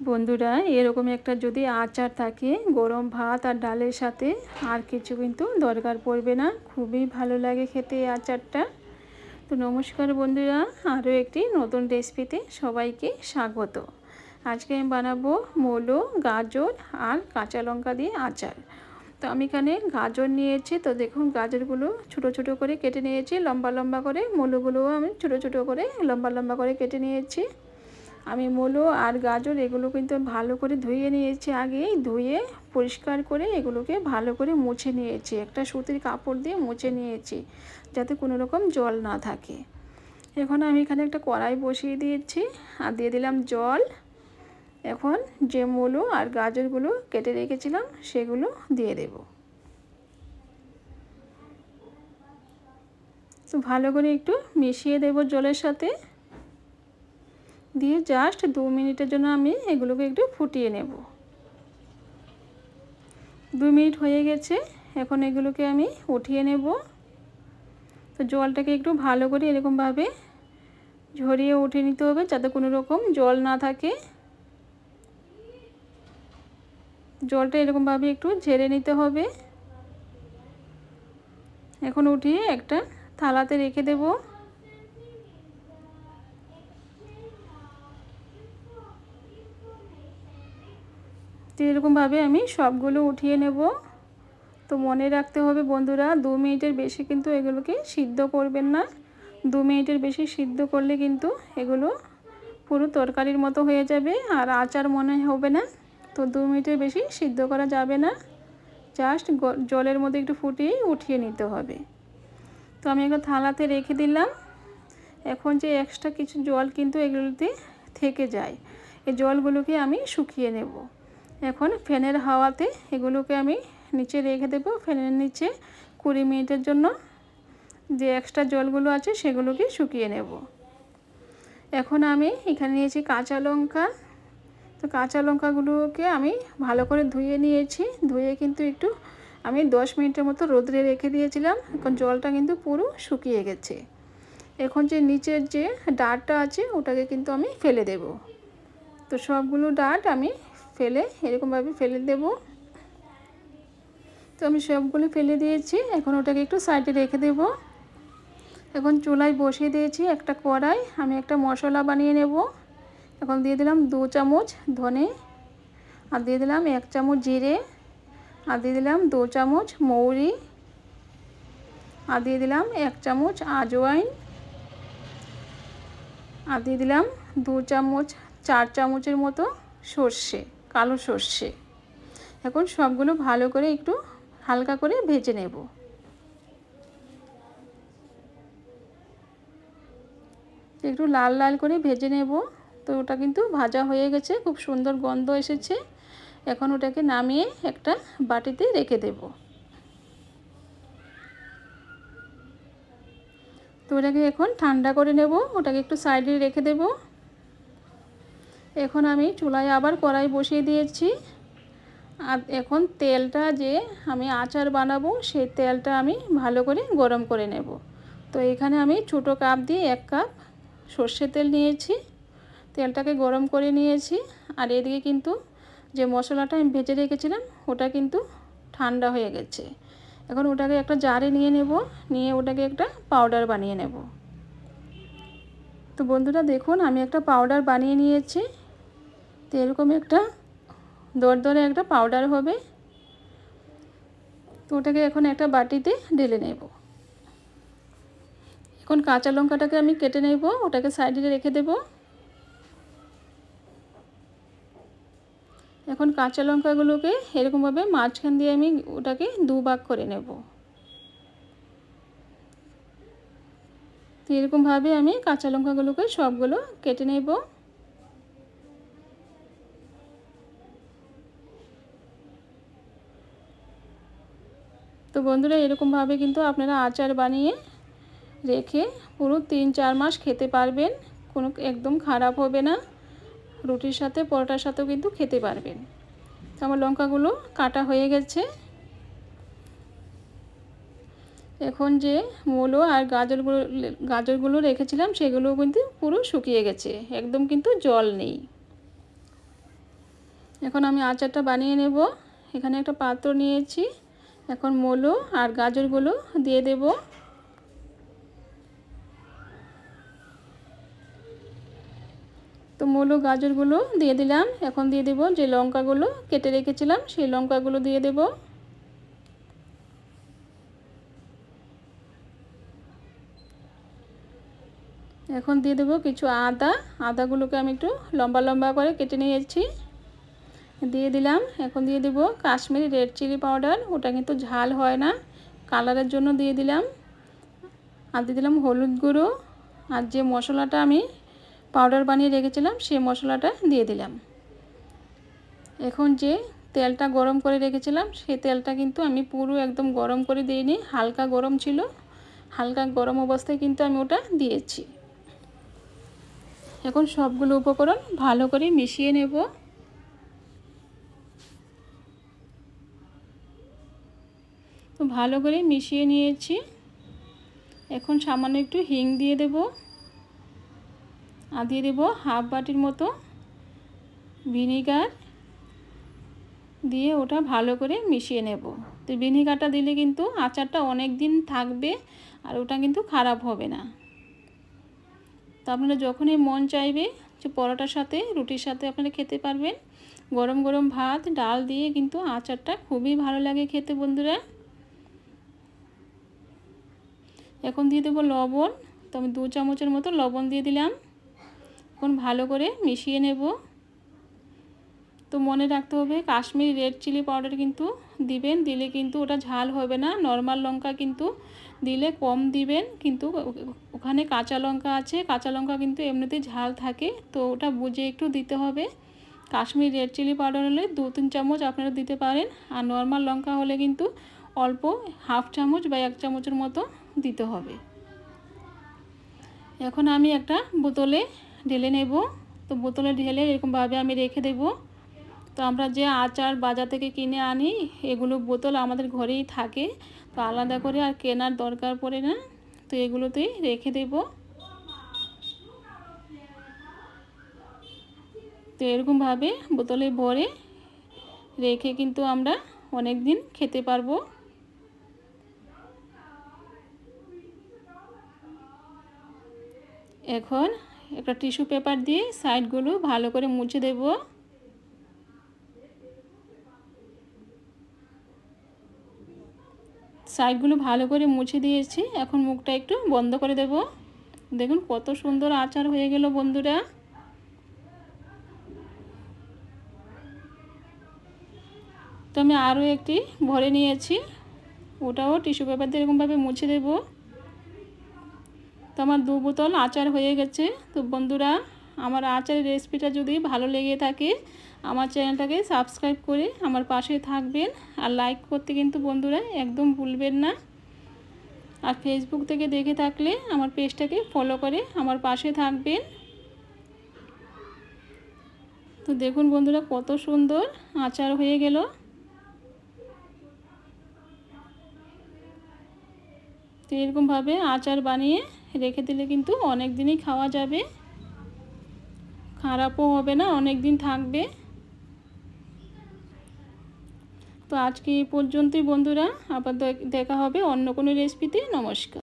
বন্ধুরা এরকম একটা যদি আচার থাকে, গরম ভাত আর ডালের সাথে, আর কিছু কিন্তু দরকার পড়বে না। খুবই ভালো লাগে খেতে এই আচারটা। তো নমস্কার বন্ধুরা, আরও একটি নতুন রেসিপিতে সবাইকে স্বাগত। আজকে আমি বানাবো মূলো, গাজর আর কাঁচা লঙ্কা দিয়ে আচার। তো আমি এখানে গাজর নিয়েছি, তো দেখুন গাজরগুলো ছোট ছোট করে কেটে নিয়েছি, লম্বা লম্বা করে। মূলোগুলোও আমি ছোট ছোট করে লম্বা লম্বা করে কেটে নিয়েছি। আমি মূলো আর গাজর এগুলো কিন্তু ভালো করে ধুয়ে নিয়েছি আগেই ধুয়ে পরিষ্কার করে এগুলোকে ভালো করে মুছে নিয়েছি। একটা সুতির কাপড় দিয়ে মুছে নিয়েছি যাতে কোনো রকম জল না থাকে। এখন আমি এখানে একটা কড়াই বসিয়ে দিয়েছি আর দিয়ে দিলাম জল। এখন যে মূলো আর গাজরগুলো কেটে রেখেছিলাম সেগুলো দিয়ে দেব। তো ভালো করে একটু মিশিয়ে দেব জলের সাথে। দিয়ে জাস্ট দু মিনিটের জন্য আমি এগুলোকে একটু ফুটিয়ে নেব। দু মিনিট হয়ে গেছে, এখন এগুলোকে আমি উঠিয়ে নেব। তো জলটাকে একটু ভালো করে এরকমভাবে ঝরিয়ে উঠে নিতে হবে যাতে কোনো রকম জল না থাকে। জলটা এরকমভাবে একটু ঝেড়ে নিতে হবে। এখন উঠিয়ে একটা থালাতে রেখে দেবো। তো এরকমভাবে আমি সবগুলো উঠিয়ে নেব। তো মনে রাখতে হবে বন্ধুরা, দু মিনিটের বেশি কিন্তু এগুলোকে সিদ্ধ করবেন না। দু মিনিটের বেশি সিদ্ধ করলে কিন্তু এগুলো পুরো তরকারির মতো হয়ে যাবে আর আচার মনে হবে না। তো দু মিনিটের বেশি সিদ্ধ করা যাবে না। জাস্ট জলের মধ্যে একটু ফুটিয়ে উঠিয়ে নিতে হবে। তো আমি একটা থালাতে রেখে দিলাম। এখন যে এক্সট্রা কিছু জল কিন্তু এগুলোতে থেকে যায়। এই জলগুলোকে আমি শুকিয়ে নেব। এখন ফ্যানের হাওয়াতে এগুলোকে আমি নিচে রেখে দেবো। ফ্যানের নিচে কুড়ি মিনিটের জন্য যে এক্সট্রা জলগুলো আছে সেগুলোকে শুকিয়ে নেব। এখন আমি এখানে নিয়েছি কাঁচা লঙ্কা। তো কাঁচা লঙ্কাগুলোকে আমি ভালো করে ধুয়ে নিয়েছি। ধুয়ে কিন্তু একটু আমি দশ মিনিটের মতো রোদ্রে রেখে দিয়েছিলাম। এখন জলটা কিন্তু পুরো শুকিয়ে গেছে। এখন যে নিচের যে ডাঁটটা আছে ওটাকে কিন্তু আমি ফেলে দেব। তো সবগুলো ডাঁট আমি ফেলে, এরকমভাবে ফেলে দেব। তো আমি সবগুলো ফেলে দিয়েছি, এখন ওটাকে একটু সাইডে রেখে দেব। এখন চুলায় বসিয়ে দিয়েছি একটা কড়াই, আমি একটা মশলা বানিয়ে নেব। এখন দিয়ে দিলাম দু চামচ ধনে, আর দিয়ে দিলাম এক চামচ জিরে, আর দিয়ে দিলাম দু চামচ মৌরি, আর দিয়ে দিলাম এক চামচ আজওয়াইন, আর দিয়ে দিলাম দু চামচ, চার চামচের মতো সর্ষে। কালো সর্ষে। এখন সবগুলো ভালো করে একটু হালকা করে ভেজে নেব। একটু লাল লাল করে ভেজে নেব। তো ওটা কিন্তু ভাজা হয়ে গেছে, খুব সুন্দর গন্ধ এসেছে। এখন ওটাকে নামিয়ে একটা বাটিতে রেখে দেব। তো ওটাকে এখন ঠান্ডা করে নেব, ওটাকে একটু সাইডে রেখে দেবো। এখন আমি চুলায় আবার কড়াই বসিয়ে দিয়েছি। আর এখন তেলটা যে আমি আচার বানাবো, সেই তেলটা আমি ভালো করে গরম করে নেব। তো এখানে আমি ছোটো কাপ দিয়ে এক কাপ সর্ষের তেল নিয়েছি। তেলটাকে গরম করে নিয়েছি। আর এদিকে কিন্তু যে মশলাটা আমি ভেজে রেখেছিলাম, ওটা কিন্তু ঠান্ডা হয়ে গেছে। এখন ওটাকে একটা জারে নিয়ে নেব, নিয়ে ওটাকে একটা পাউডার বানিয়ে নেব। তো বন্ধুরা দেখুন, আমি একটা পাউডার বানিয়ে নিয়েছি। তো এরকম একটা দরদরে একটা পাউডার হবে। তো ওটাকে এখন একটা বাটিতে ঢেলে নেব। এখন কাঁচা লঙ্কাটাকে আমি কেটে নেব, ওটাকে সাইডে রেখে দেব। এখন কাঁচা লঙ্কাগুলোকে এরকমভাবে মাঝখান দিয়ে আমি ওটাকে দু ভাগ করে নেব। তো এরকমভাবে আমি কাঁচা লঙ্কাগুলোকে সবগুলো কেটে নেব। তো বন্ধুরা, এরকমভাবে কিন্তু আপনারা আচার বানিয়ে রেখে পুরো তিন চার মাস খেতে পারবেন। কোনো একদম খারাপ হবে না। রুটির সাথে, পরোটার সাথেও কিন্তু খেতে পারবেন। তো আমার লঙ্কাগুলো কাটা হয়ে গেছে। এখন যে মূলো আর গাজরগুলো গাজরগুলো রেখেছিলাম সেগুলোও কিন্তু পুরো শুকিয়ে গেছে। একদম কিন্তু জল নেই। এখন আমি আচারটা বানিয়ে নেব। এখানে একটা পাত্র নিয়েছি। এখন মূলো আর গাজরগুলো দিয়ে দেব। তো মূলো, গাজরগুলো দিয়ে দিলাম। এখন দিয়ে দেব যে লঙ্কাগুলো কেটে রেখেছিলাম, সেই লঙ্কাগুলো দিয়ে দেব। এখন দিয়ে দেবো কিছু আদা। আদাগুলোকে আমি একটু লম্বা লম্বা করে কেটে নিয়েছি। দিয়ে দিলাম। এখন দিয়ে দেবো কাশ্মীরি রেড চিলি পাউডার। ওটা কিন্তু ঝাল হয় না। কালারের জন্য দিয়ে দিলাম। আর দিয়ে দিলাম হলুদ গুঁড়ো। আর যে মশলাটা আমি পাউডার বানিয়ে রেখেছিলাম, সেই মশলাটা দিয়ে দিলাম। এখন যে তেলটা গরম করে রেখেছিলাম, সেই তেলটা কিন্তু আমি পুরো একদম গরম করে দিইনি। হালকা গরম ছিল। হালকা গরম অবস্থায় কিন্তু আমি ওটা দিয়েছি। এখন সবগুলো উপকরণ ভালো করে মিশিয়ে নেব। তো ভালো করে মিশিয়ে নিয়েছি। এখন সামান্য একটু হিং দিয়ে দেব। আর দিয়ে দেবো হাফ বাটির মতো ভিনিগার। দিয়ে ওটা ভালো করে মিশিয়ে নেব। তো ভিনিগারটা দিলে কিন্তু আচারটা অনেক দিন থাকবে আর ওটা কিন্তু খারাপ হবে না। তো আপনারা যখনই মন চাইবে যে পরোটার সাথে, রুটির সাথে আপনারা খেতে পারবেন। গরম গরম ভাত, ডাল দিয়ে কিন্তু আচারটা খুবই ভালো লাগে খেতে বন্ধুরা। এখন দিয়ে দেবো লবণ। তো আমি দু চামচের মতো লবণ দিয়ে দিলাম। এখন ভালো করে মিশিয়ে নেব। তো মনে রাখতে হবে, কাশ্মীরি রেড চিলি পাউডার কিন্তু দিবেন, দিলে কিন্তু ওটা ঝাল হবে না। নর্মাল লঙ্কা কিন্তু দিলে কম দিবেন, কিন্তু ওখানে কাঁচা লঙ্কা আছে, কাঁচা লঙ্কা কিন্তু এমনিতেই ঝাল থাকে। তো ওটা বুঝে একটু দিতে হবে। কাশ্মীর রেড চিলি পাউডার হলে দু তিন চামচ আপনারা দিতে পারেন। আর নর্মাল লঙ্কা হলে কিন্তু অল্প হাফ চামচ বা এক চামচের মতো দিতে হবে। এখন আমি একটা বোতলে ঢেলে নেব। তো বোতলে ঢেলে এরকমভাবে আমি রেখে দেবো। তো আমরা যে আচার বাজার থেকে কিনে আনি, এগুলো বোতল আমাদের ঘরেই থাকে। তো আলাদা করে আর কেনার দরকার পড়ে না। তো এগুলোতেই রেখে দেব। তো এরকমভাবে বোতলে ভরে রেখে কিন্তু আমরা অনেক দিন খেতে পারব। এখন একটা টিস্যু পেপার দিয়ে সাইডগুলো ভালো করে মুছে দেবো। সাইডগুলো ভালো করে মুছে দিয়েছি, এখন মুখটা একটু বন্ধ করে দেব। দেখুন কত সুন্দর আচার হয়ে গেল বন্ধুরা। তো আমি আরও একটি ভরে নিয়েছি, ওটাও টিস্যু পেপার দিয়ে এরকমভাবে মুছে দেব। তো আমার দু বোতল আচার হয়ে গেছে। তো বন্ধুরা, আমার আচারের রেসিপিটা যদি ভালো লেগে থাকে, আমার চ্যানেলটাকে সাবস্ক্রাইব করে আমার পাশে থাকবেন। আর লাইক করতে কিন্তু বন্ধুরা একদম ভুলবেন না। আর ফেসবুক থেকে দেখে থাকলে আমার পেজটাকে ফলো করে আমার পাশে থাকবেন। তো দেখুন বন্ধুরা, কত সুন্দর আচার হয়ে গেল। তো এরকমভাবে আচার বানিয়ে রেখে দিলে কিন্তু অনেক দিনই খাওয়া যাবে। খারাপও হবে না অনেক দিন থাকবে। তো আজকে এই পর্যন্তই বন্ধুরা, আবার দেখা হবে অন্য কোনো রেসিপিতে নমস্কার।